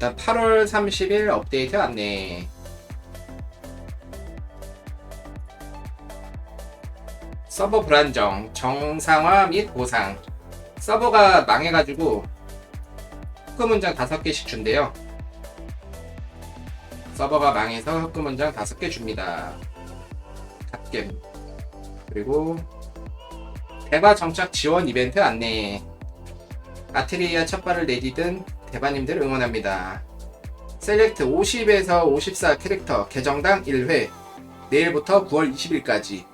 일단 8월 30일 업데이트 안내. 서버 불안정, 정상화 및 보상. 서버가 망해가지고 흑금 문장 5개씩 준대요. 서버가 망해서 흑금 문장 5개 줍니다. 갓겜. 그리고 대바 정착 지원 이벤트 안내. 아트리아 첫발을 내디든 대바님들 응원합니다. 셀렉트 50에서 54 캐릭터 계정당 1회 내일부터 9월 20일까지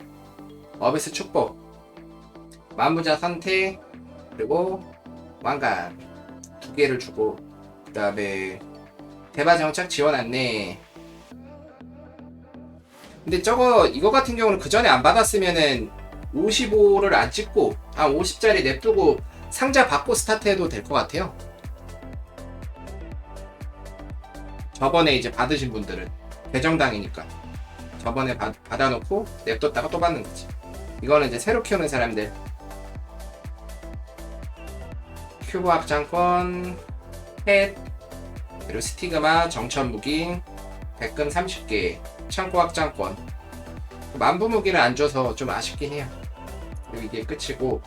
어베스 축복 만부자 선택 그리고 왕관 두 개를 주고 그 다음에 대바 정착 지원 안내 근데 저거 이거 같은 경우는 그 전에 안 받았으면은 55를 안 찍고 한 50짜리 냅두고 상자 받고 스타트해도 될 것 같아요. 저번에 이제 받으신 분들은 계정당이니까 저번에 받, 받아놓고 냅뒀다가 또 받는 거지. 이거는 이제 새로 키우는 사람들 큐브 확장권 펫 그리고 스티그마 정천 무기 백금 30개 창고 확장권 만부 무기를 안 줘서 좀 아쉽긴 해요. 그리고 이게 끝이고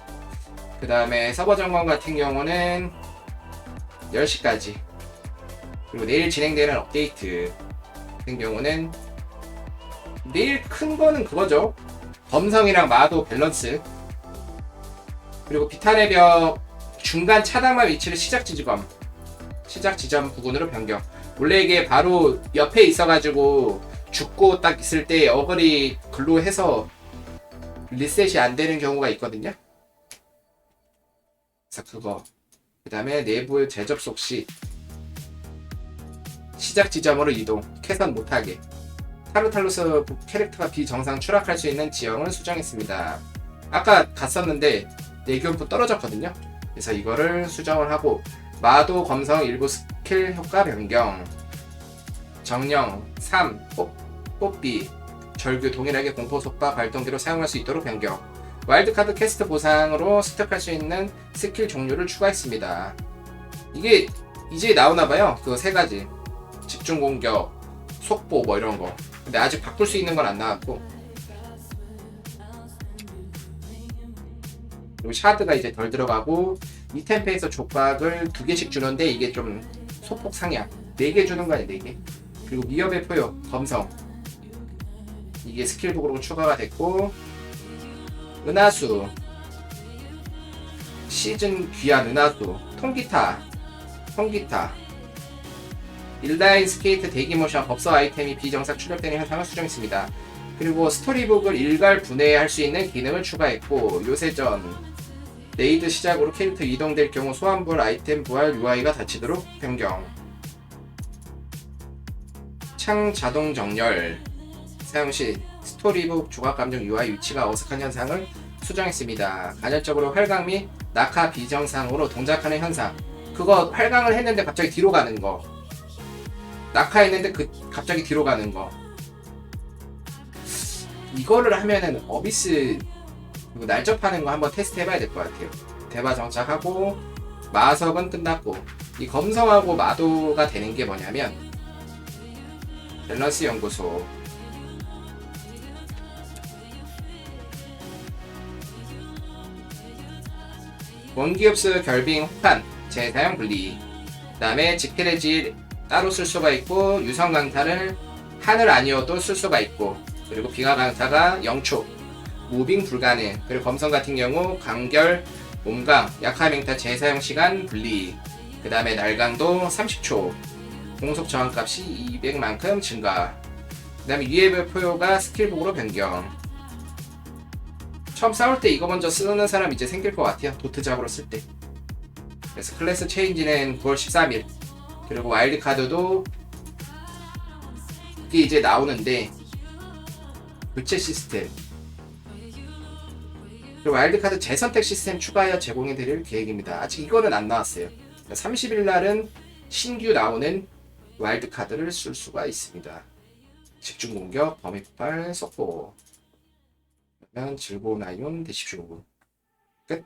그 다음에 서버 점검 같은 경우는 10시까지 그리고 내일 진행되는 업데이트 같은 경우는 내일 큰 거는 그거죠. 검성이랑 마도 밸런스. 그리고 비탄의 벽 중간 차단마 위치를 시작 지점 시작 지점 부분으로 변경. 원래 이게 바로 옆에 있어가지고 죽고 딱 있을 때 어거리 글로 해서 리셋이 안 되는 경우가 있거든요. 그래서 그거. 그 다음에 내부 재접속 시 시작 지점으로 이동 캐선 못하게 타르탈로스 캐릭터가 비정상 추락할 수 있는 지형을 수정했습니다 아까 갔었는데 내교부 떨어졌거든요 그래서 이거를 수정을 하고 마도 검성 일부 스킬 효과 변경 정령 3 뽑, 뽑기 절규 동일하게 공포 속박 발동기로 사용할 수 있도록 변경 와일드카드 캐스트 보상으로 습득할 수 있는 스킬 종류를 추가했습니다. 이게 이제 나오나봐요. 그 세 가지. 집중 공격, 속보 뭐 이런 거. 근데 아직 바꿀 수 있는 건 안 나왔고. 그리고 샤드가 이제 덜 들어가고 이 템페에서 족박을 두 개씩 주는데 이게 좀 소폭 상향. 네 개 주는 거 아니야, 네 개. 그리고 미협의 포효, 검성. 이게 스킬북으로 추가가 됐고 은하수 시즌 귀한 은하수 통기타 통기타 일라인 스케이트 대기 모션 법서 아이템이 비정상 출력되는 현상을 수정했습니다. 그리고 스토리북을 일괄 분해할 수 있는 기능을 추가했고 요새전 레이드 시작으로 캐릭터 이동될 경우 소환불 아이템 부활 UI가 닫히도록 변경 창 자동 정렬 사용 시 스토리북 조각 감정 UI 위치가 어색한 현상을 수정했습니다. 간헐적으로 활강 및 낙하 비정상으로 동작하는 현상. 그거 활강을 했는데 갑자기 뒤로 가는 거. 낙하했는데 그 갑자기 뒤로 가는 거. 이거를 하면은 어비스 날접하는 거 한번 테스트 해봐야 될 것 같아요. 대바 정착하고 마석은 끝났고 이 검성하고 마도가 되는 게 뭐냐면 밸런스 연구소 원기흡수 결빙 혹한 재사용 분리 그 다음에 직필의 질 따로 쓸 수가 있고 유성 강타를 하늘 아니어도 쓸 수가 있고 그리고 비가 강타가 0초 무빙 불가능 그리고 검성 같은 경우 강결 몸강 약화 맹타 재사용 시간 분리 그 다음에 날강도 30초 공속 저항값이 200만큼 증가 그 다음에 유해별 포효가 스킬북으로 변경 처음 싸울 때 이거 먼저 쓰는 사람 이제 생길 것 같아요. 도트작으로 쓸 때. 그래서 클래스 체인지는 9월 13일. 그리고 와일드 카드도 이게 이제 나오는데 교체 시스템. 그리고 와일드 카드 재선택 시스템 추가하여 제공해 드릴 계획입니다. 아직 이거는 안 나왔어요. 30일 날은 신규 나오는 와일드 카드를 쓸 수가 있습니다. 집중 공격, 범위 폭발, 속보. 그러면 즐거운 아이온 되십시오. 끝.